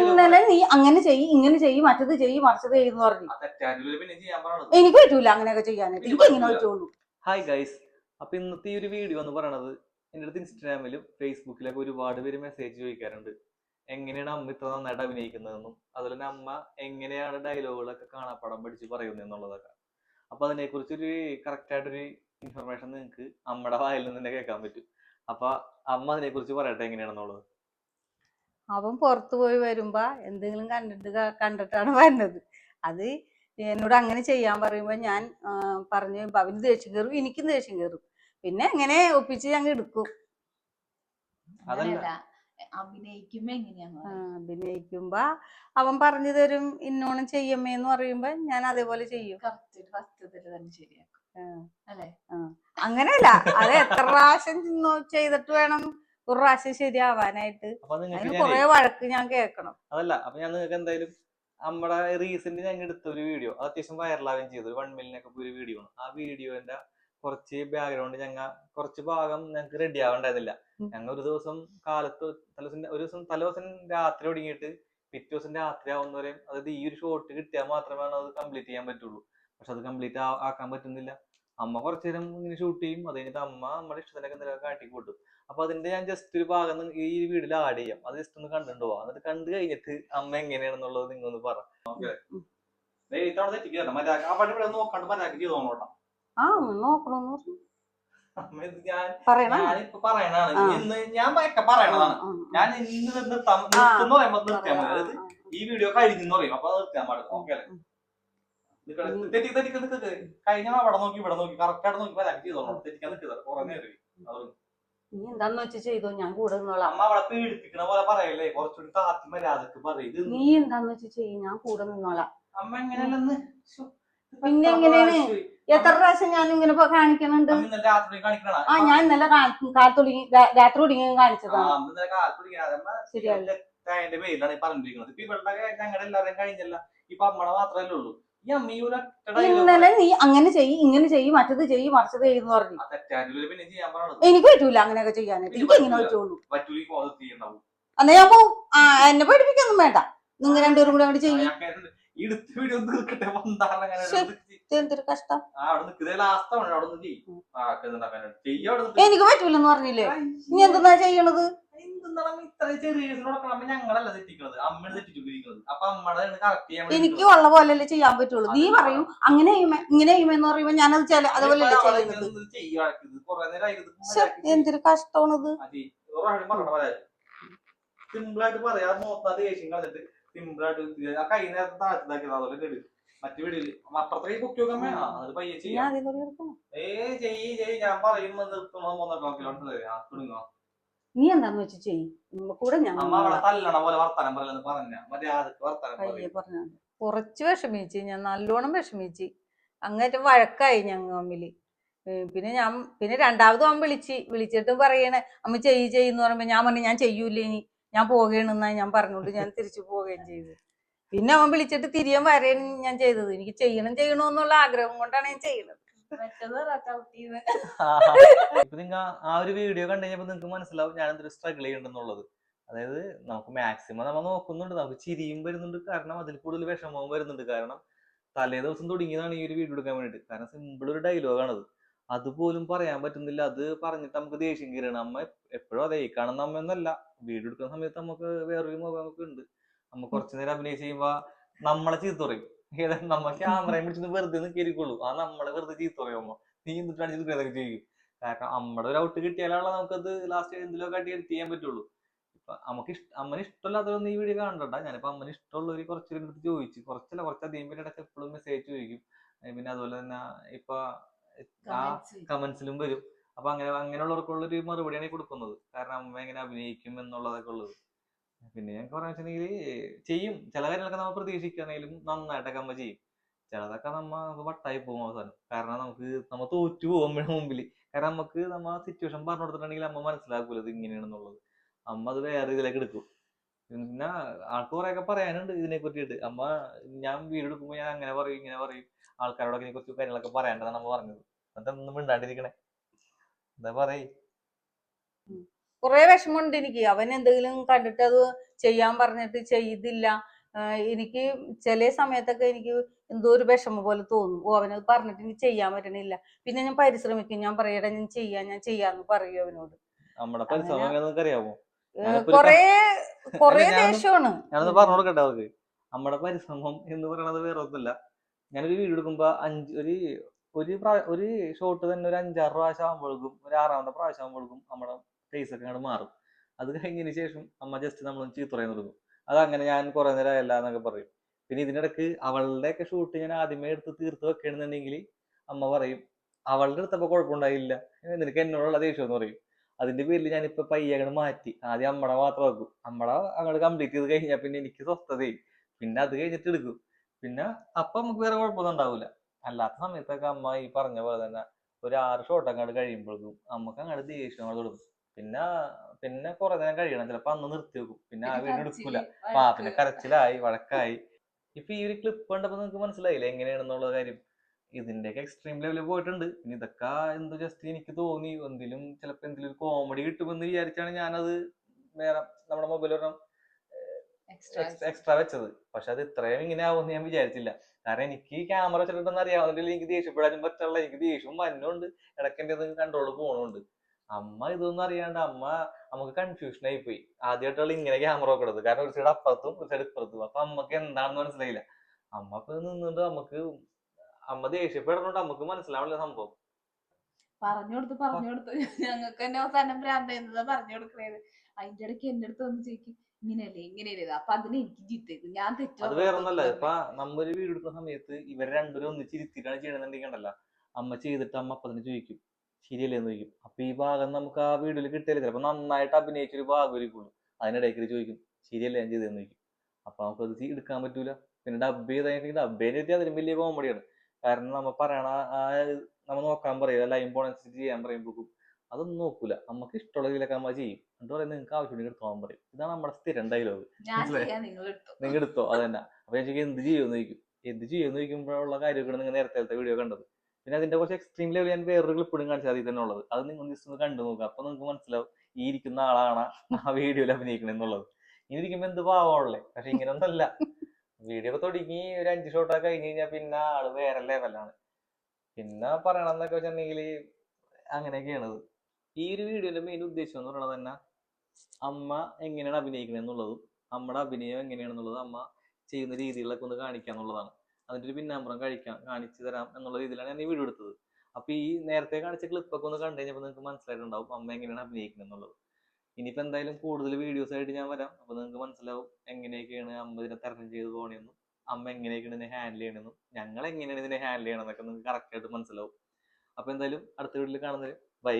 ഇന്നലെ നീ അങ്ങനെ ചെയ്യ് ഇങ്ങനെ ചെയ്യ് മറ്റത് ചെയ്യ് മറിച്ചത് ചെയ്യുന്നു പറഞ്ഞു. ചെയ്യാൻ എനിക്ക് പറ്റൂല അങ്ങനെയൊക്കെ ചെയ്യാനായിട്ട്. എനിക്ക് ഇങ്ങനെ. പറ്റുള്ളൂ. ഹായ് ഗൈസ് അപ്പൊ ഇന്നത്തെ ഈ ഒരു വീഡിയോ എന്ന് പറയണത് എന്റെ അടുത്ത് ഇൻസ്റ്റാഗ്രാമിലും ഫേസ്ബുക്കിലൊക്കെ ഒരുപാട് പേര് മെസ്സേജ് ചോദിക്കാറുണ്ട്. എങ്ങനെയാണ് അമ്മ ഇത്ര നന്നായിട്ട് അഭിനയിക്കുന്നതെന്നും അതുപോലെ തന്നെ അമ്മ എങ്ങനെയാണ് ഡയലോഗുകളൊക്കെ കാണാപ്പടം പഠിച്ച് പറയുന്നത് എന്നുള്ളതൊക്കെ. അപ്പൊ അതിനെക്കുറിച്ച് ഒരു കറക്റ്റ് ആയിട്ടൊരു ഇൻഫർമേഷൻ നിങ്ങൾക്ക് അമ്മയുടെ വായിൽ നിന്ന് തന്നെ കേൾക്കാൻ പറ്റും. അപ്പൊ അമ്മ അതിനെക്കുറിച്ച് പറയട്ടെ എങ്ങനെയാണെന്നുള്ളത്? അവൻ പുറത്തു പോയി വരുമ്പോ എന്തെങ്കിലും കണ്ടിട്ട് കണ്ടിട്ടാണ് വരുന്നത് അത് എന്നോട് അങ്ങനെ ചെയ്യാൻ പറയുമ്പോ ഞാൻ പറഞ്ഞു അവന് ദേഷ്യം കയറും എനിക്കും ദേഷ്യം കയറും പിന്നെ എങ്ങനെ ഒപ്പിച്ച് ഞങ്ങൾ എടുക്കും. അഭിനയിക്കുമ്പോ എങ്ങനെയാന്ന്. അഭിനയിക്കുമ്പോ അവൻ പറഞ്ഞു തരും ഇന്നോണം ചെയ്യമ്മേ എന്ന് പറയുമ്പോ ഞാൻ അതേപോലെ ചെയ്യും. അങ്ങനെയല്ല അത് എത്ര പ്രാവശ്യം ചെയ്തിട്ട് വേണം ഒരു പ്രാവശ്യം ശരിയാവാനായിട്ട് കൊറേ അതിന് ഞാൻ കുറെ വഴക്ക് ഞാൻ കേൾക്കണം. അതല്ല അപ്പൊ ഞാൻ നിങ്ങൾക്ക് എന്തായാലും നമ്മുടെ റീസെന്റ് ഞങ്ങൾ എടുത്ത ഒരു വീഡിയോ അത് അത്യാവശ്യം വൈറലാവുകയും ചെയ്തു. വൺ മില്യനൊക്കെ ഒരു വീഡിയോ ആണ്. ആ വീഡിയോന്റെ കുറച്ച് ബാക്ക്ഗ്രൗണ്ട് ഞങ്ങൾ കുറച്ച് ഭാഗം ഞങ്ങൾക്ക് റെഡി ആവണ്ടായിരുന്നില്ല. ഞങ്ങൾ ഒരു ദിവസം കാലത്ത് തലേദിവസം ഒരു ദിവസം തലേദിവസം രാത്രി ഒടുങ്ങിയിട്ട് പിറ്റേ ദിവസം രാത്രി ആവുന്നവരെ അതായത് ഈ ഒരു ഷോട്ട് കിട്ടിയാൽ മാത്രമേ അത് കംപ്ലീറ്റ് ചെയ്യാൻ പറ്റുള്ളൂ. പക്ഷെ അത് കംപ്ലീറ്റ് ആക്കാൻ പറ്റുന്നില്ല. അമ്മ കുറച്ചു നേരം ഇങ്ങനെ ഷൂട്ട് ചെയ്യും. അത് കഴിഞ്ഞിട്ട് അമ്മ നമ്മുടെ ഇഷ്ടത്തിനൊക്കെ എന്തെങ്കിലും കാട്ടി കൂട്ടും അപ്പൊ അതിന്റെ ഞാൻ ജസ്റ്റ് ഒരു ഭാഗം ഈ വീഡിയോയിൽ ആഡ് ചെയ്യാം. അത് ജസ്റ്റ് ഒന്ന് കണ്ടിട്ട് പോവാം എന്നിട്ട് കണ്ടു കഴിഞ്ഞിട്ട് അമ്മ എങ്ങനെയാണെന്നുള്ളത് നിങ്ങൾ ഒന്ന് പറ ഞാൻ പറയണതാണ്. ഇന്ന്. നിർത്തുന്ന പറയുമ്പോ നിർത്തിയാൽ മതി. അതായത് ഈ വീഡിയോ കഴിഞ്ഞെന്ന് പറയും. അപ്പൊ നിർത്താൻ പാടില്ല ഓക്കെ അല്ലേ. തെറ്റി തെറ്റി കഴിഞ്ഞാൽ അവിടെ നോക്കി ഇവിടെ നോക്കി. കറക്റ്റ് ആയിട്ട് നോക്കി. ചെയ്തോളൂ. തെറ്റിക്കാൻ നിൽക്കുന്നത് കുറെ നേരം അതുകൊണ്ട്. നീ എന്താന്ന് വെച്ച് ചെയ്തോ? ഞാൻ കൂടെ നിന്നോളാം. അമ്മ പോലെ പറയല്ലേ? കുറച്ചുകൂടി താത്തി മര്യാദയ്ക്ക് പറയും നീ എന്താന്ന് വെച്ച് ചെയ്യും? ഞാൻ കൂടെ നിന്നോളാം. അമ്മ എങ്ങനെയല്ലെന്ന്? പിന്നെ എത്ര എങ്ങനെയാണ്? എത്ര പ്രാവശ്യം ഞാൻ ഇങ്ങനെ കാണിക്കുന്നുണ്ട്? കാണിക്കണുണ്ട് ആ ഞാൻ ഇന്നലെ കാലത്തൊടുങ്ങി രാത്രി ഒടുങ്ങി കാണിച്ചതാണ്. ശരിയല്ലേ കാലത്ത് ഈ പറഞ്ഞിരിക്കുന്നത്. ഇപ്പൊ ഇവളുടെ ഞങ്ങളുടെ എല്ലാവരും കഴിഞ്ഞല്ല. ഇപ്പൊ അമ്മടെ മാത്രല്ലേ ഉള്ളൂ. ഇന്നലെ നീ അങ്ങനെ ചെയ്യ് ഇങ്ങനെ ചെയ്യ് മറ്റത് ചെയ്യ് മറിച്ചത് ചെയ്യുന്നു പറഞ്ഞു. എനിക്ക് പറ്റൂല അങ്ങനെയൊക്കെ ചെയ്യാനായിട്ട്. എനിക്ക് എങ്ങനെ പറ്റുള്ളൂ. എന്നാ ഞാൻ പോവും. എന്നെ പഠിപ്പിക്കൊന്നും വേണ്ട. നിങ്ങൾ രണ്ടുപേരും കൂടെ അവിടെ ചെയ്യും. എന്തൊരു കഷ്ടം? എനിക്ക് പറ്റൂലെന്ന് പറഞ്ഞില്ലേ? നീ എന്തെന്നാ ചെയ്യണത്? എനിക്ക് ഉള്ള പോലെയല്ലേ ചെയ്യാൻ പറ്റുള്ളൂ. നീ പറയും അങ്ങനെ ചെയ്യുമ്പോ ഇങ്ങനെ ചെയ്യുമെന്ന് പറയുമ്പോ ഞാനത് ചില അതുപോലെ അല്ലേ ചെയ്യുന്നത്? എന്തൊരു കഷ്ടമാണത്. സിമ്പിൾ ആയിട്ട് പറയാ. മോത്താ ദേഷ്യം കളഞ്ഞിട്ട് സിമ്പിൾ ആയിട്ട് ആ കൈ നേരത്തെ താഴ്ത്തതാക്കിയത് അതുപോലെ മറ്റു വീടിൽ അപ്പുറത്തേക്ക് വെക്കാൻ വേണം അത് പയ്യെ ചെയ്യാം. ഏ ചെയ്യ് ചെയ്യ്. ഞാൻ പറയുമ്പോ നിർത്തണോ മൂന്നോ കിലോമീറ്റർ ആ തുടങ്ങുക നീ എന്താന്ന് വെച്ച് ചെയ്യും. കൂടെ ഞാൻ അമ്മ തല്ലണ പോലെ വർത്താനം പറയലെന്ന് പറഞ്ഞ. മര്യാദയ്ക്ക് വർത്താനം പയ്യെ പറഞ്ഞു കുറച്ച് വിഷമിച്ച്. ഞാൻ നല്ലോണം വിഷമിച്ച്. അങ്ങേറ്റം വഴക്കായി ഞങ്ങൾ അമ്മിൽ പിന്നെ ഞാൻ പിന്നെ രണ്ടാമതും അവൻ വിളിച്ച് വിളിച്ചിട്ട് പറയണേ അമ്മ ചെയ്യ് ചെയ്യുന്ന പറയുമ്പോ ഞാൻ പറഞ്ഞു ഞാൻ ചെയ്യൂലേ ഇനി? ഞാൻ പോകണെന്നാ ഞാൻ പറഞ്ഞോണ്ട് ഞാൻ തിരിച്ചു പോവുകയും ചെയ്തു. പിന്നെ അവൻ വിളിച്ചിട്ട് തിരിയാൻ വരെയാണ് ഞാൻ ചെയ്തത്. എനിക്ക് ചെയ്യണം ചെയ്യണമെന്നുള്ള ആഗ്രഹം കൊണ്ടാണ് ഞാൻ ചെയ്യണത്. ഇപ്പൊ നിങ്ങ ആ ഒരു വീഡിയോ കണ്ടു കഴിഞ്ഞപ്പോ നിങ്ങൾക്ക് മനസ്സിലാവും ഞാൻ എന്തൊരു സ്ട്രഗിൾ ചെയ്യണ്ടെന്നുള്ളത് അതായത് നമുക്ക് മാക്സിമം നമ്മൾ നോക്കുന്നുണ്ട്. നമുക്ക് ചിരിയും വരുന്നുണ്ട്. കാരണം അതിൽ കൂടുതൽ വിഷമവും വരുന്നുണ്ട്. കാരണം തലേ ദിവസം തുടങ്ങിയതാണ് ഈ ഒരു വീഡിയോ എടുക്കാൻ വേണ്ടിട്ട് കാരണം സിമ്പിൾ ഒരു ഡയലോഗാണത് അതുപോലും പറയാൻ പറ്റുന്നില്ല. അത് പറഞ്ഞിട്ട് നമുക്ക് ദേഷ്യം കയറണം. അമ്മ എപ്പോഴും അതേ ഈ കാണുന്ന അമ്മയൊന്നല്ല വീഡിയോ എടുക്കുന്ന സമയത്ത് നമുക്ക് വേറൊരു ഒക്കെ ഉണ്ട്. നമ്മ കുറച്ചു നേരം അഭിനയിച്ച് കഴിയുമ്പോ നമ്മളെ ചീത്ത പറയും. നമ്മ ക്യാമറയും പിടിച്ചിട്ട് വെറുതെ നിൽക്കിയിരിക്കുള്ളൂ ആ നമ്മളെ വെറുതെ ചീത്ത പറയുമ്പോ നീ എന്നിട്ട് ചീത്ത ഇതൊക്കെ ചെയ്യും. കാരണം നമ്മുടെ ഒരു ഔട്ട് കിട്ടിയാലുള്ള നമുക്കത് ലാസ്റ്റ് എന്തിലൊക്കെ അടി എഡിറ്റ് ചെയ്യാൻ പറ്റുള്ളൂ. ഇപ്പൊ നമുക്ക് ഇഷ്ട അമ്മന് ഇഷ്ടമല്ലാത്തതൊന്നും ഈ വീഡിയോ കാണണ്ട. ഞാനിപ്പോ അമ്മന് ഇഷ്ടമുള്ളവര് കുറച്ച് അടുത്ത് ചോദിച്ചു കുറച്ചല്ല കുറച്ചധികം പേരുടെ എപ്പോഴും മെസ്സേജ് ചോദിക്കും. പിന്നെ അതുപോലെ തന്നെ ഇപ്പൊ ആ കമന്റ്സിലും വരും. അപ്പൊ അങ്ങനെ അങ്ങനെയുള്ളവർക്കുള്ള ഒരു മറുപടിയാണ് ഈ കൊടുക്കുന്നത്. കാരണം അമ്മ എങ്ങനെ അഭിനയിക്കും എന്നുള്ളതൊക്കെ ഉള്ളത്. പിന്നെ ഞാൻ പറഞ്ഞു വെച്ചിട്ടുണ്ടെങ്കിൽ ചെയ്യും. ചില കാര്യങ്ങളൊക്കെ നമ്മൾ പ്രതീക്ഷിക്കുകയാണെങ്കിലും നന്നായിട്ടൊക്കെ നമ്മൾ ചെയ്യും. ചിലതൊക്കെ നമ്മ വട്ടായി പോകും അവസാനം. കാരണം നമുക്ക് നമ്മ തോറ്റു പോകും അമ്മയുടെ മുമ്പിൽ കാരണം നമുക്ക് നമ്മ സിറ്റുവേഷൻ പറഞ്ഞു കൊടുത്തിട്ടുണ്ടെങ്കിൽ അമ്മ മനസ്സിലാക്കൂല ഇത് ഇങ്ങനെയാണെന്നുള്ളത്. അമ്മ അത് വേറെ ഇതിലേക്ക് എടുക്കും. പിന്നെ ആൾക്ക് കുറെയൊക്കെ പറയാനുണ്ട് ഇതിനെ പറ്റിയിട്ട് അമ്മ ഞാൻ എടുക്കുമ്പോൾ ഞാൻ അങ്ങനെ പറയും ഇങ്ങനെ പറയും. ആൾക്കാരോടൊക്കെ ഇതിനെ കുറിച്ച് കാര്യങ്ങളൊക്കെ പറയാണ്ടെന്നാണ് അമ്മ പറഞ്ഞത്. എന്നിട്ട് ഒന്നും മിണ്ടാണ്ടിരിക്കണേ. എന്താ പറയ്? കുറെ വിഷമമുണ്ട് എനിക്ക് അവൻ എന്തെങ്കിലും കണ്ടിട്ട് അത് ചെയ്യാൻ പറഞ്ഞിട്ട് ചെയ്തില്ല. എനിക്ക് ചില സമയത്തൊക്കെ എനിക്ക് എന്തോ ഒരു വിഷമം പോലെ തോന്നും. ഓ അവനത് പറഞ്ഞിട്ട് എനിക്ക് ചെയ്യാൻ പറ്റണില്ല. പിന്നെ ഞാൻ പരിശ്രമിക്കും. ഞാൻ പറയടാ ഞാൻ ചെയ്യാം ഞാൻ ചെയ്യാന്ന് പറയും അവനോട്. കൊറേ കൊറേ ദേഷ്യമാണ്. പറഞ്ഞു കൊടുക്കട്ടെ അവർക്ക്. നമ്മുടെ പരിശ്രമം എന്ന് പറയുന്നത് വേറെ ഒന്നുമില്ല. ഞാനൊരു വീഡിയോ എടുക്കുമ്പോ അഞ്ച് ഒരു ഒരു ഒരു ഷോട്ട് തന്നെ ഒരു അഞ്ചാറ് പ്രാവശ്യം ആകുമ്പോഴേക്കും ഒരു ആറാമത്തെ പ്രാവശ്യം ആകുമ്പോഴേക്കും നമ്മുടെ ഫേസ് ഒക്കെ അങ്ങോട്ട് മാറും. അത് കഴിഞ്ഞതിന് ശേഷം അമ്മ ജസ്റ്റ് നമ്മൾ ചീത്ത പറയാൻ തുടങ്ങും. അതങ്ങനെ ഞാൻ കുറേ നേരം അല്ല എന്നൊക്കെ പറയും. പിന്നെ ഇതിനിടക്ക് അവളുടെ ഒക്കെ ഷൂട്ട് ഞാൻ ആദ്യമേ എടുത്ത് തീർത്ത് വെക്കണമെന്നുണ്ടെങ്കിൽ അമ്മ പറയും അവളുടെ അടുത്തപ്പോ കുഴപ്പമുണ്ടായില്ല. നിനക്ക് എന്നോടുള്ള ദേഷ്യം എന്ന് പറയും. അതിന്റെ പേരിൽ ഞാനിപ്പോ പയ്യെ അങ്ങോട്ട് മാറ്റി. ആദ്യം അമ്മടെ മാത്രം വെക്കും അമ്മടെ അങ്ങോട്ട് കംപ്ലീറ്റ് ചെയ്ത് കഴിഞ്ഞാൽ പിന്നെ എനിക്ക് സ്വസ്ഥതയായി. പിന്നെ അത് കഴിഞ്ഞിട്ട് എടുക്കും. പിന്നെ അപ്പൊ നമുക്ക് വേറെ കുഴപ്പമൊന്നും ഉണ്ടാവില്ല അല്ലാത്ത സമയത്തൊക്കെ അമ്മ ഈ പറഞ്ഞ പോലെ തന്നെ ഒരു ആറ് ഷോട്ട് അങ്ങോട്ട് കഴിയുമ്പോഴേക്കും നമുക്ക് അങ്ങോട്ട് ദേഷ്യം തുടങ്ങും. പിന്നെ പിന്നെ കുറെ നേരം കഴിയണം. ചിലപ്പോ അന്ന് നിർത്തി വെക്കും. പിന്നെ ആ വീട് എടുക്കൂല. ആ പിന്നെ കരച്ചിലായി വഴക്കായി. ഇപ്പൊ ഈ ഒരു ക്ലിപ്പ് കണ്ടപ്പോ നിങ്ങൾക്ക് മനസ്സിലായില്ലേ എങ്ങനെയാണെന്നുള്ള കാര്യം? ഇതിന്റെയൊക്കെ എക്സ്ട്രീം ലെവലിൽ പോയിട്ടുണ്ട്. ഇനി ഇതൊക്കെ എന്ത് ജസ്റ്റ് എനിക്ക് തോന്നി. എന്തിലും ചിലപ്പോ എന്തെങ്കിലും ഒരു കോമഡി കിട്ടുമെന്ന് വിചാരിച്ചാണ് ഞാനത് വേറെ നമ്മുടെ മൊബൈൽ ഒരെണ്ണം എക്സ്ട്രാ വെച്ചത്. പക്ഷെ അത് ഇത്രയും ഇങ്ങനെ ആവുമെന്ന് ഞാൻ വിചാരിച്ചില്ല. കാരണം എനിക്ക് ഈ ക്യാമറ വെച്ചിട്ടുണ്ടെന്ന് അറിയാവുന്നില്ല എനിക്ക് ദേഷ്യപ്പെടാനും പറ്റുള്ള എനിക്ക് ദേഷ്യവും മഞ്ഞുണ്ട് ഇടയ്ക്ക് എന്റെ കൺട്രോൾ പോണുണ്ട്. അമ്മ ഇതൊന്നും അറിയാണ്ട് അമ്മ നമുക്ക് കൺഫ്യൂഷൻ ആയി പോയി. ആദ്യമായിട്ടുള്ള ഇങ്ങനെ ക്യാമറ വെക്കണത് കാരണം ഒരു സൈഡ് അപ്പുറത്തും ഒരു സൈഡ് ഇപ്പുറത്തും. അപ്പൊ അമ്മയ്ക്ക് എന്താണെന്ന് മനസ്സിലായില്ല. അമ്മ അപ്പൊ നിന്നിട്ട് നമുക്ക് അമ്മ ദേഷ്യപ്പെടുന്നുണ്ട്. നമുക്ക് മനസ്സിലാവില്ല സംഭവം. പറഞ്ഞു കൊടുത്തു പറഞ്ഞു കൊടുത്തു. ഞങ്ങൾക്ക് തന്നെ അവസാനം ഭ്രാന്തായിരുന്നതാ പറഞ്ഞു കൊടുക്കണത്. അതിന്റെ ഇടയ്ക്ക് എന്റെ അടുത്ത് വന്ന് ചോദിക്കും ഇങ്ങനെയല്ലേ ഇങ്ങനെയല്ലേ അപ്പൊ അതിന് എനിക്ക് ചീത്തത്. ഞാൻ തെറ്റു അത് വേറെ ഒന്നല്ല ഇപ്പൊ നമ്മൊരു വീട് എടുക്കുന്ന സമയത്ത് ഇവർ രണ്ടുപേരും ഒന്നിച്ച് ഇരുത്തിയിട്ടാണ് ചെയ്യണമെന്നുണ്ടെങ്കിൽ ഉണ്ടല്ലോ. അമ്മ ചെയ്തിട്ട് അമ്മ അപ്പൊ തന്നെ ചോദിക്കും. ശരിയല്ലേ എന്ന് ചോദിക്കും. അപ്പൊ ഈ ഭാഗം നമുക്ക് ആ വീഡിയോയിൽ കിട്ടിയില്ല ചിലപ്പോൾ നന്നായിട്ട് അഭിനയിച്ചൊരു ഭാഗം ഒരുക്കുള്ളൂ അതിനിടയ്ക്ക് ചോദിക്കും ശരിയല്ലേ ഞാൻ ചെയ്തതെന്ന് ചോദിക്കും. അപ്പൊ നമുക്ക് അത് എടുക്കാൻ പറ്റൂല. പിന്നെ ഡബ് ചെയ്താൽ ഡബ് ചെയ്തിട്ട് അതിലും വലിയ കോമഡിയാണ് കാരണം നമ്മൾ പറയണ ആ നമ്മ നോക്കാൻ പറയും ലൈൻ പോണനുസരിച്ച് ചെയ്യാൻ പറയുമ്പോഴേക്കും അതൊന്നും നോക്കൂല. നമുക്ക് ഇഷ്ടമുള്ള രീതിയിലൊക്കെ നമ്മൾ ചെയ്യും. എന്നിട്ട് പറയും നിങ്ങൾക്ക് ആവശ്യമുണ്ടെങ്കിൽ എടുത്തോളാൻ പറയും. ഇതാണ് നമ്മുടെ സ്ഥിരം ഡയലോഗ്? നിങ്ങൾ എടുത്തോ. അത് തന്നെ. അപ്പൊ ഞാൻ ചോദിക്കും എന്ത് ചെയ്യുമെന്ന് ചോദിക്കും. എന്ത് ചെയ്യുമെന്ന് ചോദിക്കുമ്പോഴുള്ള കാര്യമൊക്കെയാണ് നിങ്ങൾ നേരത്തെ വീഡിയോ കണ്ടത്. പിന്നെ അതിന്റെ കുറച്ച് എക്സ്ട്രീം ലെവൽ ഞാൻ വേറൊരു ക്ലിപ്പ് കാണിച്ചാൽ അതിൽ തന്നെ ഉള്ളത്. അത് നിങ്ങൾ ജസ്റ്റ് ഒന്ന് കണ്ടു നോക്കുക അപ്പൊ നിങ്ങൾക്ക് മനസ്സിലാവും ഈ ഇരിക്കുന്ന ആളാണ് ആ വീഡിയോയിൽ അഭിനയിക്കണം എന്നുള്ളത്. ഇനി ഇരിക്കുമ്പോ എന്ത് പാവമുള്ളേ പക്ഷെ ഇങ്ങനെ ഒന്നല്ല വീഡിയോ തുടങ്ങി ഒരു അഞ്ച് ഷോട്ടൊക്കെ കഴിഞ്ഞ് കഴിഞ്ഞാൽ പിന്നെ ആൾ വേറെ ലെവലാണ് പിന്നെ പറയണമെന്നൊക്കെ വെച്ചിട്ടുണ്ടെങ്കിൽ അങ്ങനെയൊക്കെയാണത്. ഈ ഒരു വീഡിയോയിലെ മെയിൻ ഉദ്ദേശം എന്ന് പറയുന്നത് തന്നെ അമ്മ എങ്ങനെയാണ് അഭിനയിക്കുന്നത് എന്നുള്ളതും നമ്മുടെ അഭിനയം എങ്ങനെയാണെന്നുള്ളത് അമ്മ ചെയ്യുന്ന രീതികളൊക്കെ ഒന്ന് കാണിക്കുക എന്നുള്ളതാണ് അതിന്റെ ഒരു പിന്നാമ്പുറം കഴിക്കാം കാണിച്ചു തരാം എന്നുള്ള രീതിയിലാണ് ഞാൻ ഈ വീഡിയോ എടുത്തത്. അപ്പൊ ഈ നേരത്തെ കാണിച്ച ക്ലിപ്പൊക്കെ ഒന്ന് കണ്ടു കഴിഞ്ഞപ്പോൾ നിങ്ങൾക്ക് മനസ്സിലായിട്ടുണ്ടാവും അമ്മ എങ്ങനെയാണ് അഭിനയിക്കുന്നത് എന്നുള്ളത്. ഇനിയിപ്പോ എന്തായാലും കൂടുതൽ വീഡിയോസ് ആയിട്ട് ഞാൻ വരാം. അപ്പൊ നിങ്ങൾക്ക് മനസ്സിലാവും എങ്ങനെയൊക്കെയാണ് അമ്മ ഇതിനെ തരണം ചെയ്ത് പോകണമെന്നും അമ്മ എങ്ങനെയൊക്കെയാണ് ഇതിനെ ഹാൻഡിൽ ചെയ്യണമെന്നും ഞങ്ങൾ എങ്ങനെയാണ് ഇതിനെ ഹാൻഡിൽ ചെയ്യണമെന്നൊക്കെ നിങ്ങൾക്ക് കറക്റ്റ് ആയിട്ട് മനസ്സിലാവും. അപ്പൊ എന്തായാലും അടുത്ത വീഡിയോയിൽ കാണുന്നത് ബൈ